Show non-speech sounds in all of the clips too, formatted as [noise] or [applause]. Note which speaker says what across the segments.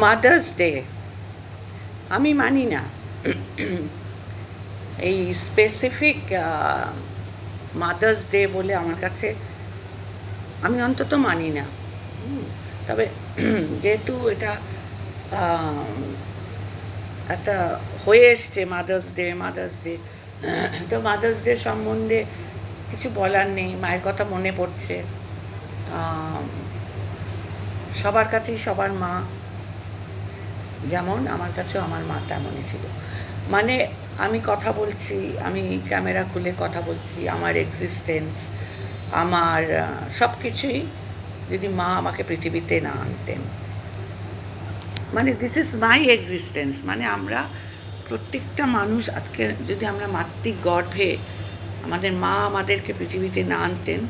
Speaker 1: Mother's day আমি মানি না। এই স্পেসিফিক মাদার্স ডে বলে আমার কাছে আমি অন্তত মানি না। তবে যেহেতু এটা একটা হয়ে এসছে মাদার্স ডে মাদার্স ডে তো মাদার্স ডে সম্বন্ধে কিছু বলার নেই, মায়ের কথা মনে পড়ছে। সবার কাছেই সবার মা। যেমন আমার কাছেও আমার মা তেমনই ছিল। মানে আমি কথা বলছি, আমি ক্যামেরা খুলে কথা বলছি, আমার এক্সিস্টেন্স আমার সব কিছুই যদি মা আমাকে পৃথিবীতে না আনতেন। মানে দিস ইজ মাই এক্সিস্টেন্স মানে আমরা প্রত্যেকটা মানুষ আজকে যদি আমরা মাতৃ গর্ভে আমাদের মা আমাদেরকে পৃথিবীতে না আনতেন,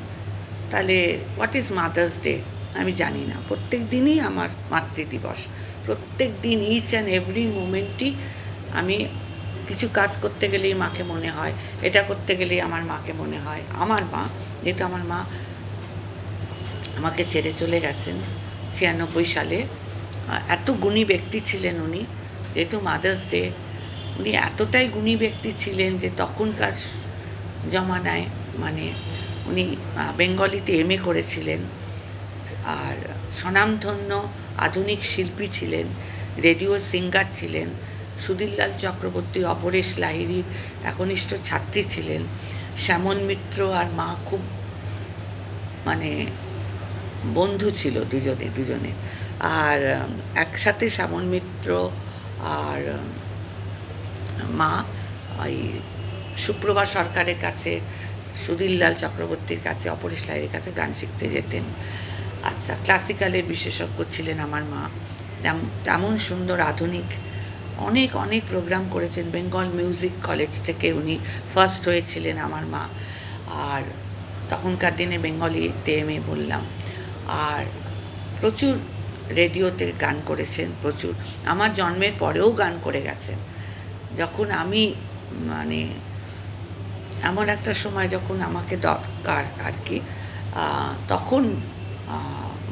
Speaker 1: তাহলে হোয়াট ইজ মাদার্স ডে আমি জানি না। প্রত্যেক দিনই আমার মাতৃ দিবস। প্রত্যেক দিন ইচ অ্যান্ড এভরি মোমেন্টই আমি কিছু কাজ করতে গেলেই মাকে মনে হয়, এটা করতে গেলেই আমার মাকে মনে হয়। আমার মা, যেহেতু আমার মা আমাকে ছেড়ে চলে গেছেন ছিয়ানব্বই সালে এত গুণী ব্যক্তি ছিলেন উনি। যেহেতু মাদার্স ডে উনি এতটাই গুণী ব্যক্তি ছিলেন যে তখনকার জমানায় মানে উনি বেঙ্গলিতে এম এ করেছিলেন। আর স্বনামধন্য আধুনিক শিল্পী ছিলেন, রেডিও সিঙ্গার ছিলেন, সুধীরলাল চক্রবর্তী, অপরেশ লাহিড়ির একনিষ্ঠ ছাত্রী ছিলেন, শ্যামন মিত্র আর মা খুব মানে বন্ধু ছিল দুজনে দুজনে। আর একসাথে শ্যামল মিত্র আর মা ওই সুপ্রভা সরকারের কাছে, সুধীরলাল চক্রবর্তীর কাছে, অপরেশ লাইয়ের কাছে গান শিখতে যেতেন। আচ্ছা ক্লাসিক্যালের বিশেষজ্ঞ ছিলেন আমার মা। তেমন সুন্দর, আধুনিক। অনেক অনেক প্রোগ্রাম করেছেন। বেঙ্গল মিউজিক কলেজ থেকে উনি ফার্স্ট হয়েছিলেন আমার মা। আর তখনকার দিনে বেঙ্গলিতে এম এ বললাম। আর প্রচুর রেডিওতে গান করেছেন, প্রচুর। আমার জন্মের পরেও গান করে গেছেন। যখন আমি মানে এমন একটা সময় যখন আমাকে দরকার আর কি তখন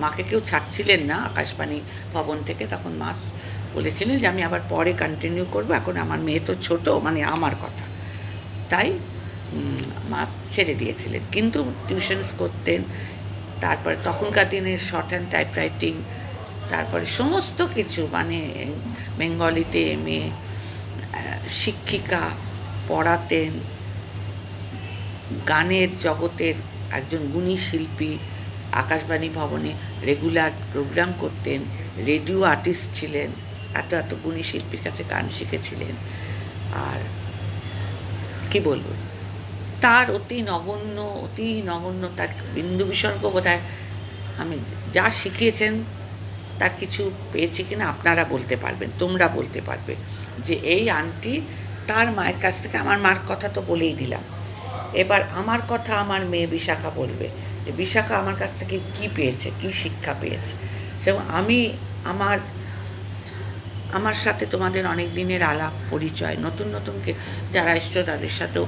Speaker 1: মাকে কেউ ছাড়ছিলেন না আকাশবাণী ভবন থেকে, তখন মা বলেছিলেন যে আমি আবার পরে কন্টিনিউ করব, এখন আমার মেয়ে তো ছোট মানে আমার কথা। তাই মা ছেড়ে দিয়েছিলেন। কিন্তু টিউশনস করতেন, তারপরে তখনকার দিনে শর্ট হ্যান্ড টাইপরাইটিং তারপরে সমস্ত কিছু মানে বেঙ্গলিতে এমএ শিক্ষিকা পড়াতেন, গানের জগতের একজন গুণী শিল্পী আকাশবাণী ভবনে রেগুলার প্রোগ্রাম করতেন। রেডিও আর্টিস্ট ছিলেন, এত এত গুণী শিল্পীর কাছে গান শিখেছিলেন। আর কি বলব? তার অতি নগণ্য অতি নগণ্য, তার বিন্দু বিসর্গ বোধহয় আমি যা শিখিয়েছেন, তার কিছু পেয়েছি কিনা আপনারা বলতে পারবেন, তোমরা বলতে পারবে। যে এই আন্টি তার মায়ের কাছ থেকে আমার মার কথা তো বলেই দিলাম। এবার আমার কথা আমার মেয়ে বিশাখা বলবে। যে বিশাখা আমার কাছ থেকে কি পেয়েছে, কি শিক্ষা পেয়েছে? সেরকম আমি আমার আমার সাথে তোমাদের অনেক দিনের আলাপ, পরিচয়, নতুন নতুন কে, যারা এসছো তাদের সাথেও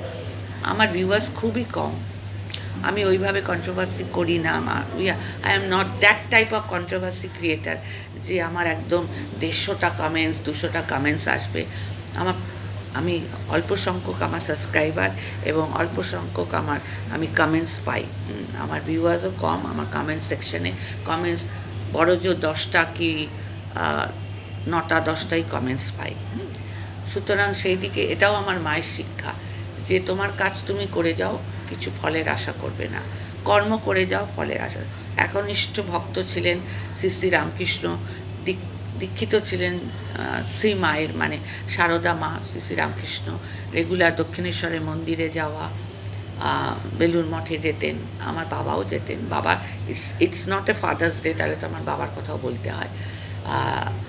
Speaker 1: আমার ভিউয়ার্স খুবই কম। আমি ওইভাবে কন্ট্রোভার্সি করি না, আমার I am not that type of controversy creator যে আমার একদম দেড়শোটা কমেন্টস দুশোটা কমেন্টস আসবে। আমার আমি অল্প সংখ্যক আমার সাবস্ক্রাইবার এবং অল্প সংখ্যক আমার, আমি কমেন্টস পাই। আমার ভিউয়ার্সও কম, আমার কমেন্ট সেকশনে কমেন্টস বড় জোর দশটা কি নটা, দশটাই কমেন্টস পাই। সুতরাং সেই দিকে এটাও আমার মায়ের শিক্ষা যে তোমার কাজ তুমি করে যাও, কিছু ফলের আশা করবে না। কর্ম করে যাও, ফলের আশা। একনিষ্ঠ ভক্ত ছিলেন শ্রী শ্রী রামকৃষ্ণ, দীক- দীক্ষিত ছিলেন শ্রী মায়ের মানে সারদা মা শ্রী শ্রীরামকৃষ্ণ রেগুলার দক্ষিণেশ্বরের মন্দিরে যাওয়া বেলুর মঠে যেতেন, আমার বাবাও যেতেন। বাবার it's it's not a father's day তাহলে তো আমার বাবার কথাও বলতে হয়।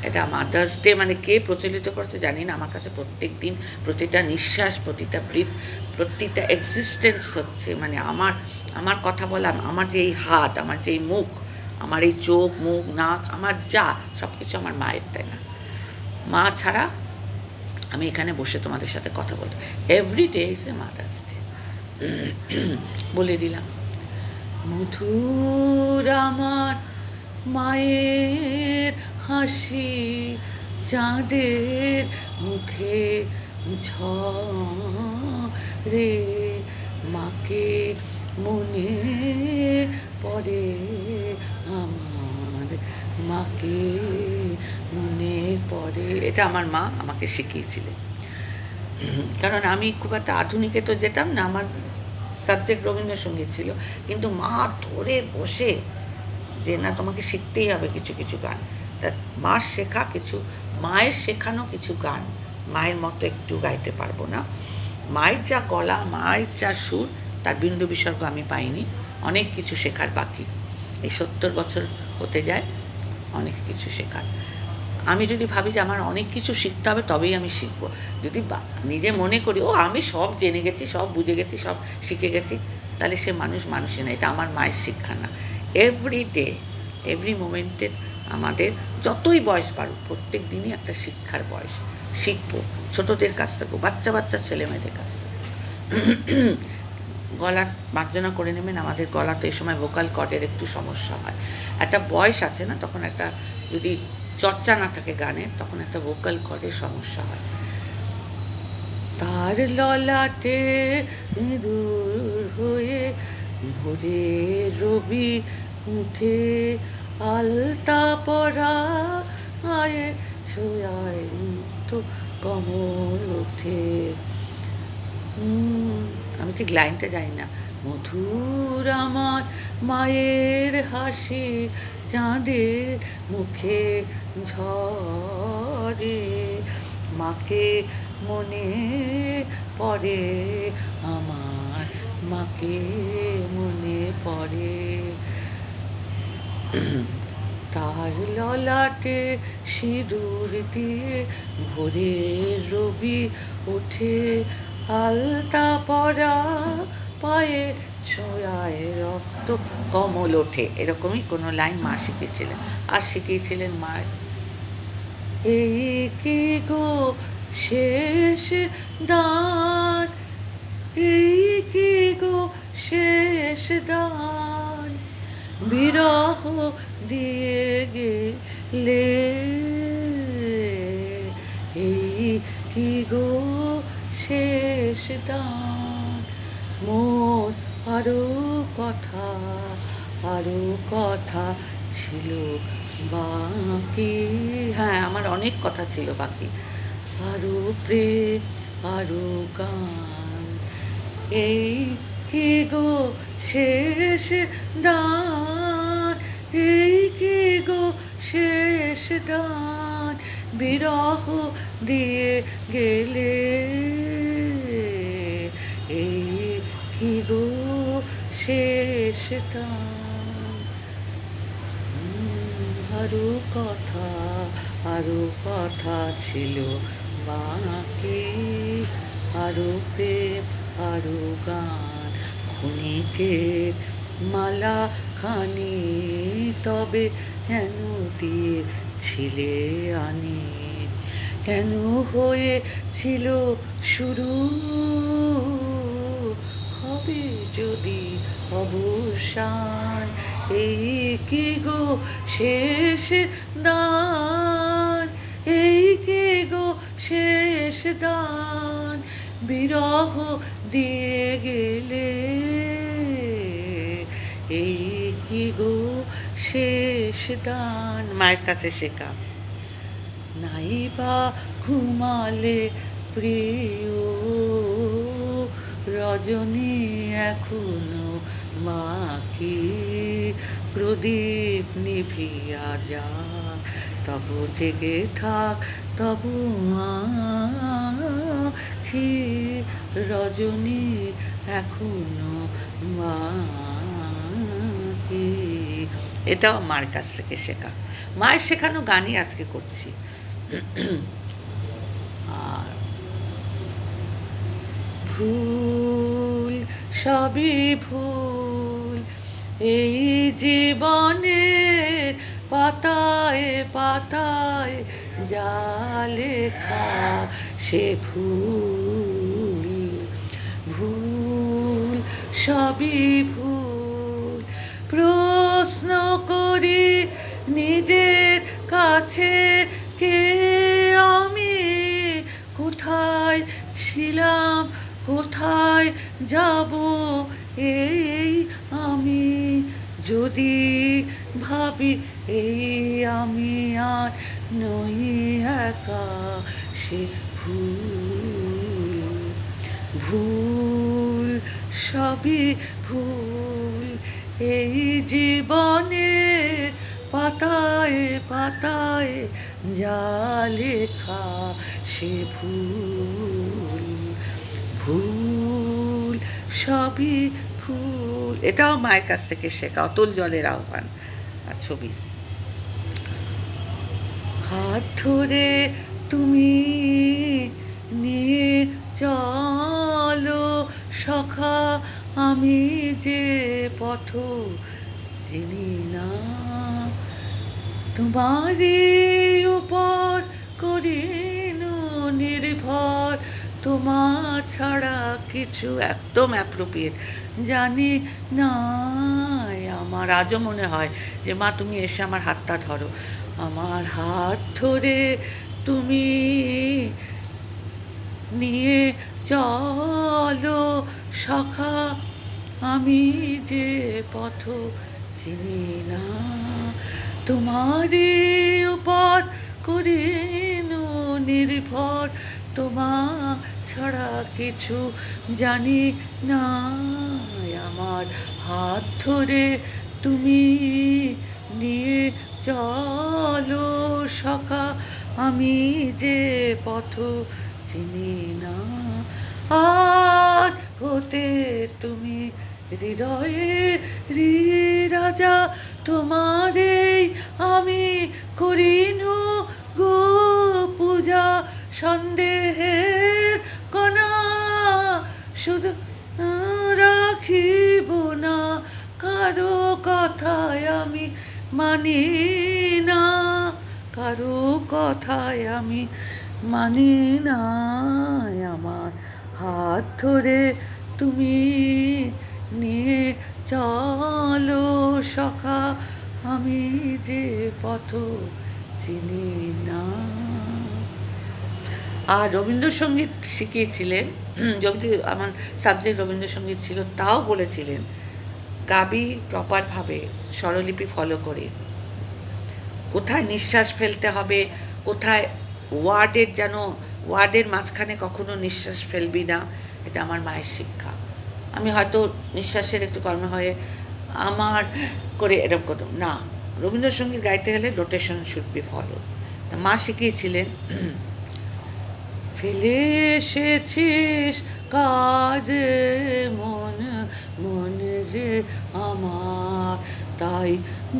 Speaker 1: এটা মাদার্স ডে মানে কে প্রচলিত করেছে জানি না, আমার কাছে প্রত্যেক দিন প্রতিটা নিঃশ্বাস, প্রতিটা ব্রিথ প্রতিটা এক্সিস্টেন্স হচ্ছে। মানে আমার আমার কথা বলা আমার যে এই হাত, আমার যে এই মুখ আমার এই চোখ, মুখ, নাক, আমার যা সব কিছু আমার মায়ের, তাই না? মা ছাড়া আমি এখানে বসে তোমাদের সাথে কথা বলতে every day is a mother's day বলে দিলাম। মধুর আমার মায়ের হাসি চাঁদের মুখে ঝরে, মাকে মনে পড়ে আমার মাকে মনে পড়ে। এটা আমার মা আমাকে শিখিয়েছিলেন। কারণ আমি খুব একটা আধুনিকে তো যেতাম না, আমার সাবজেক্ট রবীন্দ্রসঙ্গীত ছিল। কিন্তু মা ধরে বসে যে, না, তোমাকে শিখতেই হবে কিছু কিছু গান। তা মার শেখা কিছু, মায়ের শেখানো কিছু গান। মায়ের মতো একটু গাইতে পারব না। মায়ের যা গলা মায়ের যা সুর, তার বিন্দু বিসর্গ আমি পাইনি। অনেক কিছু শেখার বাকি। এই সত্তর বছর হতে যায়, অনেক কিছু শেখার। আমি যদি ভাবি যে আমার অনেক কিছু শিখতে হবে, তবেই আমি শিখব। যদি নিজে মনে করি, ও, আমি সব জেনে গেছি, সব বুঝে গেছি, সব শিখে গেছি, তাহলে সে মানুষ মানুষই না, এটা আমার মায়ের শিক্ষা না। এভরি ডে এভরি মোমেন্টে আমাদের যতই বয়স বাড়ুক, প্রত্যেক দিনই একটা শিক্ষার বয়স। শিখব, ছোটদের কাছ থেকে বাচ্চা বাচ্চা ছেলে মেয়েদের কাছ থেকে গলা মার্জনা করে নেবেন আমাদের গলা তো এই সময় ভোকাল কর্ডের একটু সমস্যা হয়। একটা বয়স আছে না তখন একটা যদি চর্চা না থাকে গানের তখন একটা ভোকাল কর্ডের সমস্যা হয়। তার ললাটে দূর হয়ে ভোরে রবি উঠে আলতা পরা আয়ে ছোয়ায় তো কমল ওঠে। উম, আমি ঠিক লাইনটা জানি না। মধুর আমার মায়ের হাসি চাঁদের মুখে ঝরে, মাকে মনে পড়ে, আমার মাকে মনে পড়ে। তার ললাটে সিঁদুর দিয়ে ভোরে রবি ওঠে আলতা পরা পায়ে ছোঁয়ায় রক্ত কমল ওঠে। এরকমই কোনো লাইন মা শিখিয়েছিলেন। আর শিখিয়েছিলেন মা এই কি গো শেষ দান এই কি গো শেষ দান বিরহ দিয়ে গেলে এই কি গো শেষ দান। মোর আরও কথা আরও কথা ছিল বাকি। হ্যাঁ আমার অনেক কথা ছিল বাকি। আরও প্রেম, আরও গান। এই কি গো শেষ দান? এই কি গো শেষ দান? বিরহ দিয়ে গেলে কি গো আরও কথা আরও কথা ছিল বাকি। আরও প্রেম, আরও গান ক্ষণিকের মালা খানি। তবে কেন দিয়ে ছিলে আনি? কেন হয়েছিল শুরু হবে যদি অবসান? এই কি গো শেষ দান। এই কি গো শেষ দান। বিরহ দিয়ে গেলে এই কি গো শেষ দান। মায়ের কাছে শেখা। নাইবা ঘুমালে প্রিয় রজনী এখনও মাখি। প্রদীপ নিভিয়া যা তবু জেগে থাক, তবু আখি রজনী এখনও মাখি। এটাও মার কাছ থেকে শেখা। মায়ের শেখানো গানই আজকে করছি। আর ভুল সবই ভুল এই জীবনে পাতায় পাতায় যা লেখা সে ভুল ভুল, সবই ভুল। প্রশ্ন করি নিজের কাছে, কে আমি? কোথায় ছিলাম যাব? এই আমি যদি ভাবি, এই আমি আর নই একা সে ভুল। ভুল, সবই ভুল। এই জীবনে পাতায় পাতায় যা লেখা সে ভুল। সবই ফুল। এটাও মায়ের কাছ থেকে শেখা, অতল জলের আহ্বান আর ছবি। হাত ধরে তুমি নিয়ে চলো, সখা, আমি যে পথ চিনি না। তোমারই উপর করিন নির্ভর তোমার ছাড়া কিছু একদম অ্যাপ্রোপ্রিয়েট জানি না, আমার আজও মনে হয় যে, মা, তুমি এসে আমার হাতটা ধরো। আমার হাত ধরে তুমি নিয়ে চলো। সখা, আমি যে পথ চিনি না। তোমারই উপর করিন নির্ভর। তোমা ছাড়া কিছু জানি না। আমার হাত ধরে তুমি নিয়ে চলো সখা, আমি যে পথ চিনি না। আর হতে তুমি হৃদয়ে রি রাজা তোমারেই আমি করিনু গো পূজা সন্দেহের শুধু রাখিব না, কারও কথায় আমি মানি না, কারও কথায় আমি মানি না, আমার হাত ধরে তুমি নিয়ে চলো সখা, আমি যে পথ চিনি না। আর রবীন্দ্রসঙ্গীত শিখিয়েছিলেন যদি আমার সাবজেক্ট রবীন্দ্রসঙ্গীত ছিল, তাও বলেছিলেন গাবি প্রপারভাবে স্বরলিপি ফলো করে। কোথায় নিঃশ্বাস ফেলতে হবে, কোথায় ওয়ার্ডের যেন ওয়ার্ডের মাঝখানে কখনো নিঃশ্বাস ফেলবি না, এটা আমার মায়ের শিক্ষা। আমি হয়তো নিঃশ্বাসের একটু কর্ম হয়ে আমার করে এরকম করতাম। না, রবীন্দ্রসঙ্গীত গাইতে গেলে রোটেশন শুড বি ফলো তা মা শিখিয়েছিলেন ফেলে এসেছিস কাজে মন মন রে আমার। তাই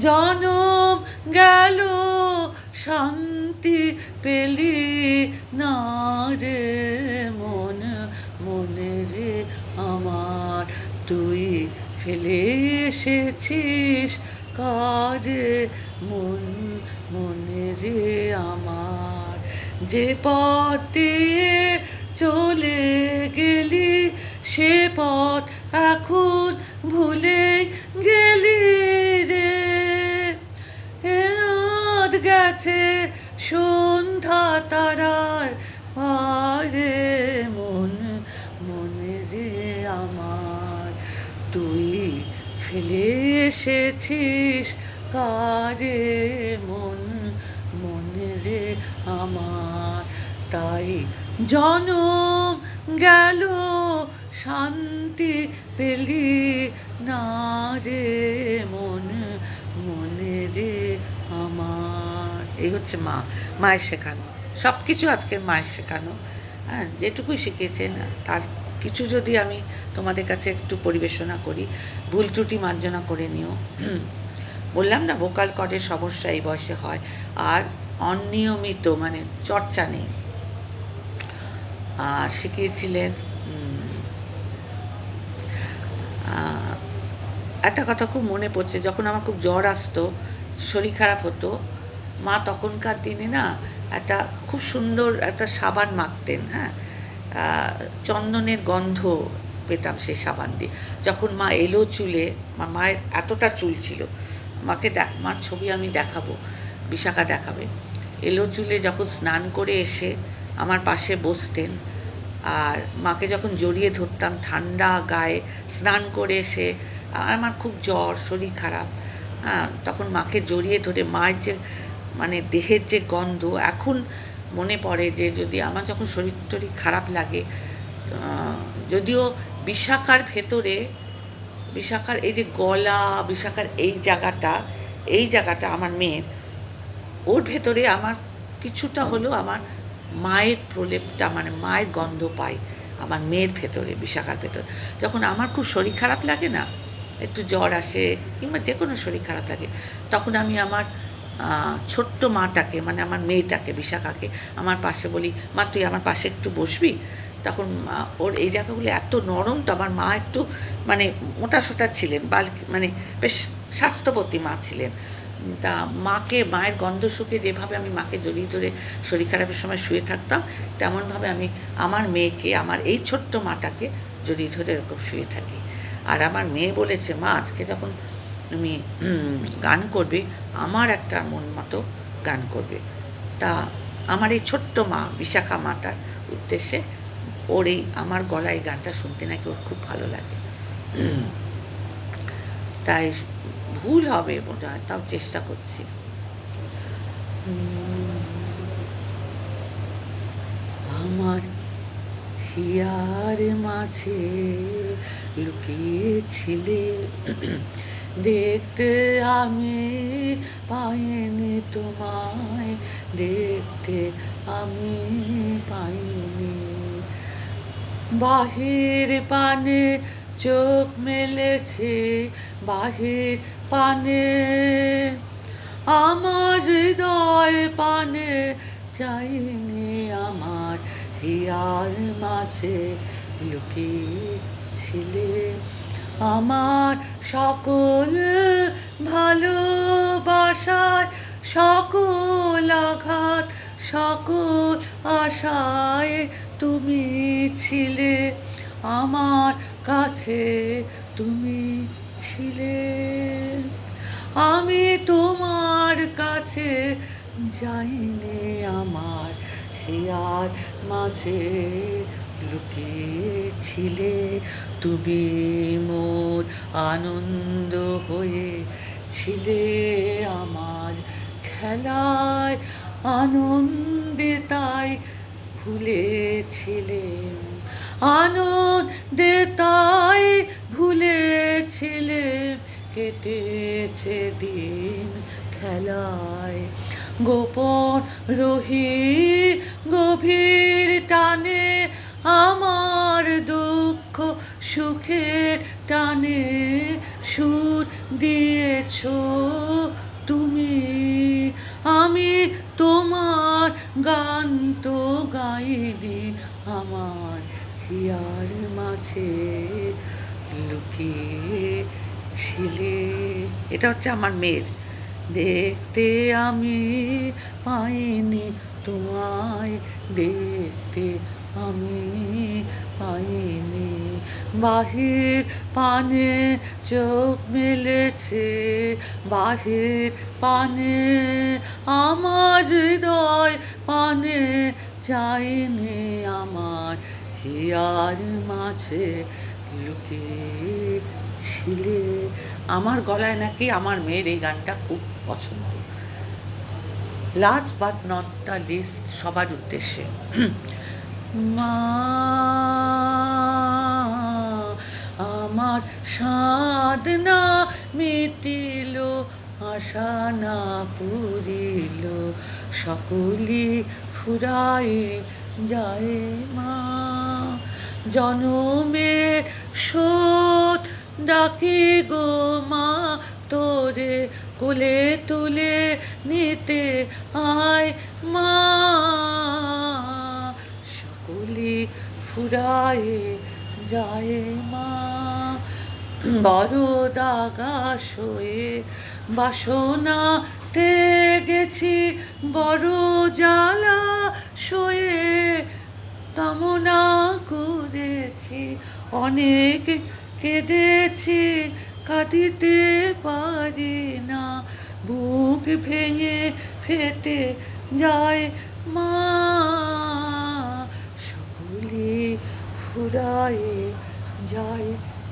Speaker 1: জনম গেল, শান্তি পেলি না রে মন, মনে রে আমার। তুই ফেলে এসেছিস কাজে মন, মনে রে আমার। যে পথ চলে গেলি, সে পথ এখন ভুলে গেলি রে। এদ গেছে সন্ধ্যা তারার পারে, মন, মনে রে আমার। তুই ফেলে এসেছিস কারে মন? মনে রে আমার। তাই জনম গেল, শান্তি পেলি না রে মন মনে রে আমার। এই হচ্ছে মা, মায়ের শেখানো। সব কিছু আজকের মায়ের শেখানো। হ্যাঁ যেটুকুই শিখেছেন তার কিছু যদি আমি তোমাদের কাছে একটু পরিবেশনা করি, ভুল ত্রুটি মার্জনা করে নিও। বললাম না ভোকাল কর্ডের সমস্যা এই বয়সে হয়। আর অনিয়মিত মানে চর্চা নেই। আর শিখিয়েছিলেন একটা কথা খুব মনে পড়ছে, যখন আমার খুব জ্বর আসতো, শরীর খারাপ হতো, মা তখনকার দিনে না একটা খুব সুন্দর একটা সাবান মাখতেন হ্যাঁ? চন্দনের গন্ধ পেতাম সেই সাবান দিয়ে। যখন মা এলো চুলে মায়ের এতটা চুল ছিল মাকে দেখ, মার ছবি আমি দেখাবো, বিশাখা দেখাবে। এলো চুলে যখন স্নান করে এসে আমার পাশে বসতেন, আর মাকে যখন জড়িয়ে ধরতাম ঠান্ডা গায়ে, স্নান করে এসে, আর আমার খুব জ্বর, শরীর খারাপ হ্যাঁ তখন মাকে জড়িয়ে ধরে মায়ের যে মানে দেহের যে গন্ধ, এখন মনে পড়ে যে যদি আমার যখন শরীর টরীর খারাপ লাগে যদিও বিশাখার ভেতরে বিশাখার এই যে গলা, বিশাখার এই জায়গাটা এই জায়গাটা আমার মেয়ের। ওর ভেতরে আমার কিছুটা হলেও আমার মায়ের প্রলেপটা মানে মায়ের গন্ধ পাই আমার মেয়ের ভেতরে, বিশাখার ভেতরে। যখন আমার খুব শরীর খারাপ লাগে না, একটু জ্বর আসে কিংবা যে কোনো শরীর খারাপ লাগে, তখন আমি আমার ছোট্ট মাটাকে মানে আমার মেয়েটাকে, বিশাখাকে, আমার পাশে বলি, মা, তুই আমার পাশে একটু বসবি? তখন মা- ওর এই জায়গাগুলো এত নরম তো আমার মা একটু মানে মোটা সোটা ছিলেন বাল মানে বেশ স্বাস্থ্যবতী মা ছিলেন। তা মাকে, মায়ের গন্ধ শুকে যেভাবে আমি মাকে জড়িয়ে ধরে শরীর খারাপের সময় শুয়ে থাকতাম, তেমনভাবে আমি আমার মেয়েকে, আমার এই ছোট্ট মাটাকে জড়িয়ে ধরে এরকম শুয়ে থাকি। আর আমার মেয়ে বলেছে, মা, আজকে যখন তুমি গান করবে, আমার একটা মন মতো গান করবে। তা আমার এই ছোট্ট মা, বিশাখা মাটার উদ্দেশ্যে ওর এই আমার গলায় গানটা শুনতে নাকি ওর খুব ভালো লাগে। তাই ভুল হবে মনে হয় তাও চেষ্টা করছি। আমার হিয়ার মাঝে লুকিয়েছিলে, দেখতে আমি পাইনি তোমায়, দেখতে আমি পাইনি। বাহির পানে চোখ মেলেছে, বাহির পানে। আমার হৃদয় পানে চাইনি আমার হিয়ার মাঝে লুকিয়েছিলে। আমার সকল ভালোবাসার সকল আঘাত, সকল আশায় তুমি ছিলে আমার কাছে, তুমি ছিলে। আমি তোমার কাছে যাইনি আমার হিয়ার মাঝে লুকিয়েছিলে। তুমি মোর আনন্দ হয়ে ছিলে আমার খেলায়। আনন্দে তাই ভুলেছিলে আনন্দে তাই ভুলেছিলে কেটেছে দিন খেলায়। গোপন রহি গভীর টানে আমার দুঃখ সুখের টানে সুর দিয়েছ তুমি। আমি তোমার গান তো গাইনি আমার হিয়ার মাঝে। লুকিয়ে ছিলে এটা হচ্ছে আমার মেয়ের। দেখতে আমি পাইনি তোমায়। দেখতে আমি পাইনি। বাহির পানে চোখ মেলেছে, বাহির পানে আমার হৃদয় পানে চাইনি আমার হিয়ার মাঝে লুকিয়ে ছিলে আমার গলায় নাকি আমার মেয়ের এই গানটা খুব পছন্দ। Last but not the least সবার উদ্দেশ্যে। [clears throat] মা আমার সাধনা মিটিল, আশা না পুরিল সকলি ফুরায় যায় মা। জনমের শোধ ডাকি গো মা, তোরে কোলে তুলে নিতে আয় মা। সকলি ফুরায় যায় মা। বড় দাগা শোয়ে বাসনাতে গেছি বড় জ্বালা শোয়ে কামনা করেছি, অনেক কেঁদেছি কাটিতে পারি না, বুক ভেঙে ফেটে যায় মা। সকলে ফুরায়ে যায়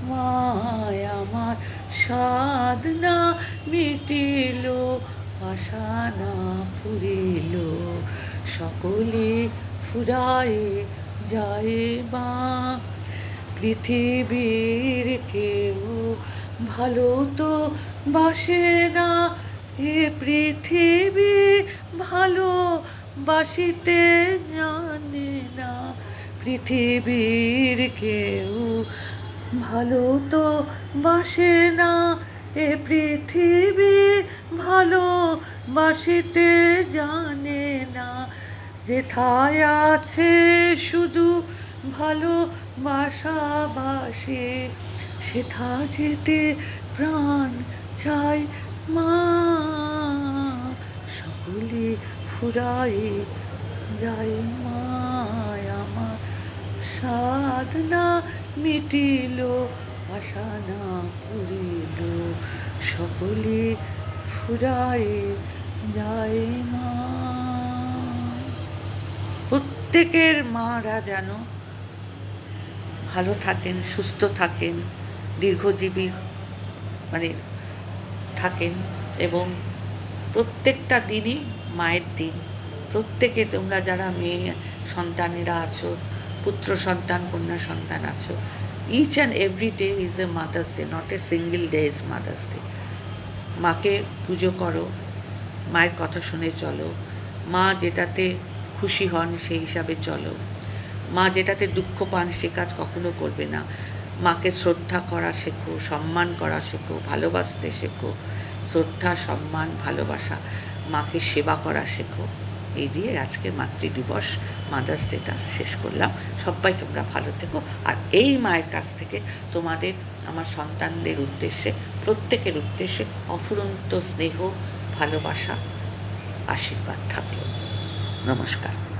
Speaker 1: মায় আমার সাধনা মিটিল, আশা না ফুরিল। সকলে ফুরায়ে যায় মা, পৃথিবীর কেউ ভালো তো বাসে না। এ পৃথিবী ভালো বাসিতে জানে না, পৃথিবীর কেউ ভালো তো বাসে না, এ পৃথিবী ভালো বাসিতে জানে না। যেথায় আছে শুধু ভালো বাসা বাসাবাসে, সেথা যেতে প্রাণ চাই মা। সকলে ফুরাই যায় মায় আমার সাধনা মিটিল আশা না পুরিল সকলে ফুরায়ে যায় মা। প্রত্যেকের মারা যেন ভালো থাকেন, সুস্থ থাকেন, দীর্ঘজীবী মানে থাকেন এবং প্রত্যেকটা দিনই মায়ের দিন। প্রত্যেকে তোমরা যারা মেয়ে সন্তানেরা আছো পুত্র সন্তান, কন্যা সন্তান আছো। Each and every day is a mother's day not a single day is mother's day মাকে পুজো করো, মায়ের কথা শুনে চলো। মা যেটাতে খুশি হন সেই হিসাবে চলো। মা যেটাতে দুঃখ পান সে কাজ কখনো করবে না। মাকে শ্রদ্ধা করা শেখো, সম্মান করা শেখো, ভালোবাসতে শেখো। শ্রদ্ধা, সম্মান, ভালোবাসা, মাকে সেবা করা শেখো। এই দিয়ে আজকে মাতৃ দিবস মাদার্স ডেটা শেষ করলাম। সবাই তোমরা ভালো থেকো। আর এই মায়ের কাছ থেকে তোমাদের, আমার সন্তানদের উদ্দেশ্যে, প্রত্যেকের উদ্দেশ্যে অফুরন্ত স্নেহ, ভালোবাসা, আশীর্বাদ থাকল। নমস্কার।